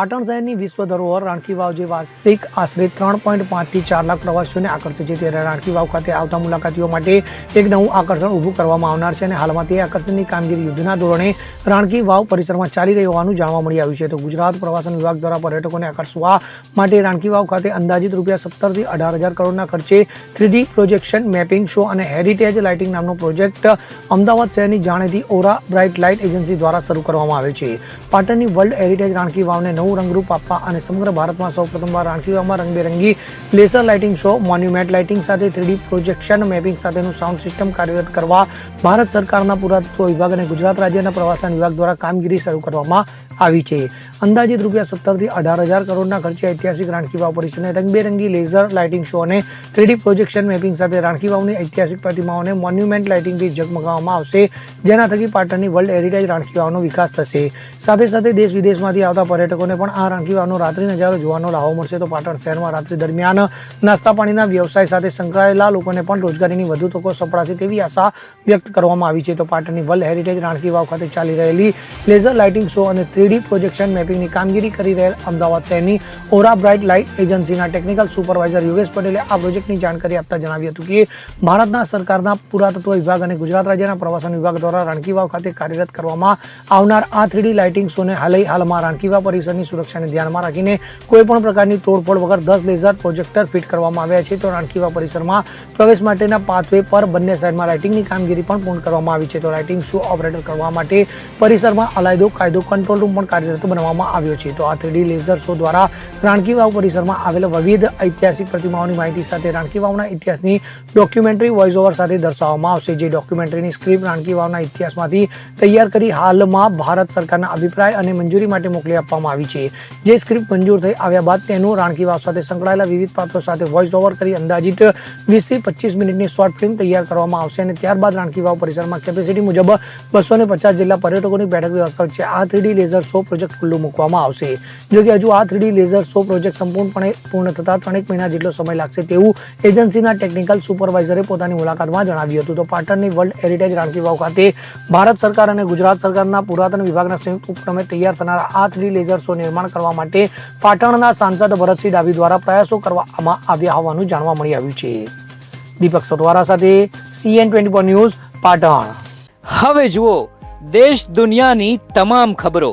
પાટણ શહેરની વિશ્વ ધરોહર રાણકી વાવ જે વાર્ષિક આશરે ત્રણ પોઈન્ટ પાંચથી ચાર લાખ પ્રવાસીઓને આકર્ષે છે, ત્યારે રાણકી વાવ ખાતે આવતા મુલાકાતીઓ માટે એક નવું આકર્ષણ ઊભું કરવામાં આવનાર છે અને હાલમાં તે આકર્ષણની કામગીરી યુદ્ધના ધોરણે રાણકી વાવ પરિસરમાં ચાલી રહી હોવાનું જાણવા મળી આવ્યું છે. તો ગુજરાત પ્રવાસન વિભાગ દ્વારા પર્યટકોને આકર્ષવા માટે રાણકી વાવ ખાતે અંદાજિત રૂપિયા સત્તરથી અઢાર હજાર કરોડના ખર્ચે three D projection mapping show અને હેરિટેજ લાઇટિંગ નામનો પ્રોજેક્ટ અમદાવાદ શહેરની જાણીતી ઓરા બ્રાઇટ લાઇટ એજન્સી દ્વારા શરૂ કરવામાં આવે છે. પાટણની વર્લ્ડ હેરિટેજ રાણકી વાવને નવું રંગરૂપ આપવા અને સમગ્ર ભારતમાં સૌ પ્રથમવાર રાણકીવામાં રંગબેરંગી laser lighting show monument lighting સાથે થ્રીડી પ્રોજેક્શન મેપિંગ સાથેનું સાઉન્ડ સિસ્ટમ કાર્યરત કરવા ભારત સરકારના પુરાતત્વ વિભાગ અને ગુજરાત રાજ્યના પ્રવાસન વિભાગ દ્વારા કામગીરી શરૂ કરવામાં આવી છે. અંદાજિત રૂપિયા સત્તરથી અઢાર હજાર કરોડના ખર્ચે ઐતિહાસિક રાણકી વાવ પરિસરને રંગબેરંગી લેઝર લાઇટિંગ શો અને થ્રીડી પ્રોજેક્શન મેપિંગ સાથે રાણકી વાવની ઐતિહાસિક પ્રતિમાઓને મોન્યુમેન્ટ લાઇટિંગથી ઝગમગાવવામાં આવશે, જેના થકી પાટણની વર્લ્ડ હેરિટેજ રાણકી વાવનો વિકાસ થશે. સાથે સાથે દેશ વિદેશમાંથી આવતા પર્યટકોને પણ આ રાણકી વાવનો રાત્રિ નજારો જોવાનો લાહો મળશે. તો પાટણ શહેરમાં રાત્રિ દરમિયાન નાસ્તા પાણીના વ્યવસાય સાથે સંકળાયેલા લોકોને પણ રોજગારીની વધુ તકો સપડાશે તેવી આશા વ્યક્ત કરવામાં આવી છે. તો પાટણની વર્લ્ડ હેરિટેજ રાણકી વાવ ખાતે ચાલી રહેલી લેઝર લાઇટિંગ શો અને થ્રીડી પ્રોજેક્શન મેપિંગની કામગીરી કરી રહેલ અમદાવાદ શહેરની ઓરા બ્રાઇટ લાઇટ એજન્સીના ટેકનિકલ સુપરવાઇઝર યોગેશ પટેલે આ પ્રોજેક્ટની જાણકારી આપતા જણાવ્યું હતું કે ભારતના સરકારના પુરાતત્વ વિભાગ અને ગુજરાત રાજ્યના પ્રવાસન વિભાગ દ્વારા રણકીવાવ ખાતે કાર્યરત કરવામાં આવનાર આ થ્રીડી લાઇટિંગ શોને હાલઈ હાલમાં રણકીવા પરિસરની સુરક્ષાને ધ્યાનમાં રાખીને કોઈ પણ પ્રકારની તોડફોડ વગર દસ લેઝર પ્રોજેક્ટર ફિટ કરવામાં આવ્યા છે, તો રણકીવા પરિસરમાં પ્રવેશ માટેના પાથવે પર બંને સાઇડમાં લાઇટિંગની કામગીરી પણ પૂર્ણ કરવામાં આવી છે, તો લાઇટિંગ શો ઓપરેટર કરવા માટે પરિસરમાં અલાયદો કાયદો કંટ્રોલ રૂમ પણ કાર્યરત બનાવવામાં આવ્યો છે. તો આ થ્રીડી લેઝર શો દ્વારા રાણકી વાવ પરિસરમાં આવેલા વિવિધ ઐતિહાસિક પ્રતિમાઓની માહિતી સાથે રાણકી વાવના ઇતિહાસની ડોક્યુમેન્ટરી વોઇસ ઓવર સાથે દર્શાવવામાં આવશે. જે ડોક્યુમેન્ટરીની સ્ક્રિપ્ટ રાણકી વાવના ઇતિહાસમાંથી તૈયાર કરી હાલમાં ભારત સરકારના અભિપ્રાય અને મંજૂરી માટે મોકલી આપવામાં આવી છે. જે સ્ક્રિપ્ટ મંજૂર થઈ આવ્યા બાદ તેનું રાણકી વાવ સાથે સંકળાયેલા વિવિધ પાત્રો સાથે વોઇસ ઓવર કરી અંદાજિત વીસથી પચીસ મિનિટની શોર્ટ ફિલ્મ તૈયાર કરવામાં આવશે અને ત્યારબાદ રાણકી વાવ પરિસરમાં કેપેસિટી મુજબ બસો ને પચાસ જેટલા પર્યટકોની બેઠક વ્યવસ્થા છે. આ થ્રીડી લેઝર શો પ્રોજેક્ટ ખુલ્લું મૂકવામાં આવશે. જો કે હજુ આ થ્રીડી લેઝર શો પ્રોજેક્ટ સંપૂર્ણપણે પૂર્ણ થતા ત્રણેક મહિના જેટલો સમય લાગશે તેવું એજન્સીના ટેકનિકલ સુપરવાઇઝરે પોતાની મુલાકાતમાં જણાવ્યું હતું. તો પાટણની વર્લ્ડ હેરિટેજ રાણકી વાવ ખાતે ભારત સરકાર અને ગુજરાત સરકારના પુરાતન વિભાગના સંયુક્ત ઉપક્રમે તૈયાર થનારા આ થ્રી લેઝર શો નિર્માણ કરવા માટે પાટણના સાંસદ ભરતસિંહ ડાભી દ્વારા પ્રયાસો કરવામાં આવ્યા હોવાનું જાણવા મળી આવ્યું છે. દીપક સોટવારા સાથે સીએન ટ્વેન્ટી ન્યૂઝ પાટણ. હવે જુઓ, દેશ દુનિયાની તમામ ખબરો.